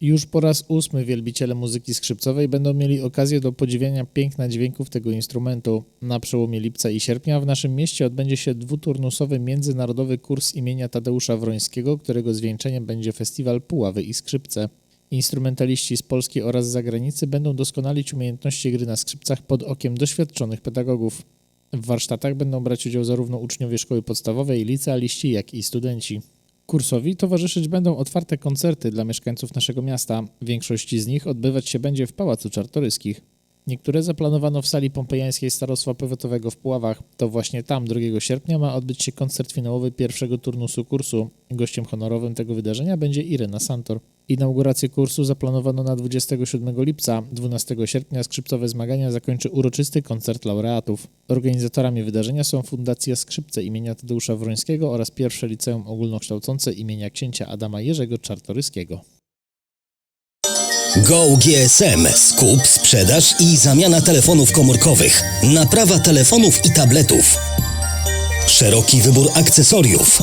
Już po raz ósmy wielbiciele muzyki skrzypcowej będą mieli okazję do podziwiania piękna dźwięków tego instrumentu. Na przełomie lipca i sierpnia w naszym mieście odbędzie się dwuturnusowy międzynarodowy kurs imienia Tadeusza Wrońskiego, którego zwieńczeniem będzie festiwal Puławy i Skrzypce. Instrumentaliści z Polski oraz zagranicy będą doskonalić umiejętności gry na skrzypcach pod okiem doświadczonych pedagogów. W warsztatach będą brać udział zarówno uczniowie szkoły podstawowej, licealiści, jak i studenci. Kursowi towarzyszyć będą otwarte koncerty dla mieszkańców naszego miasta. Większość z nich odbywać się będzie w Pałacu Czartoryskich. Niektóre zaplanowano w sali pompejańskiej Starostwa Powiatowego w Puławach. To właśnie tam 2 sierpnia ma odbyć się koncert finałowy pierwszego turnusu kursu. Gościem honorowym tego wydarzenia będzie Irena Santor. Inaugurację kursu zaplanowano na 27 lipca. 12 sierpnia skrzypcowe zmagania zakończy uroczysty koncert laureatów. Organizatorami wydarzenia są Fundacja Skrzypce imienia Tadeusza Wrońskiego oraz pierwsze liceum ogólnokształcące imienia księcia Adama Jerzego Czartoryskiego. Go GSM. Skup, sprzedaż i zamiana telefonów komórkowych. Naprawa telefonów i tabletów. Szeroki wybór akcesoriów.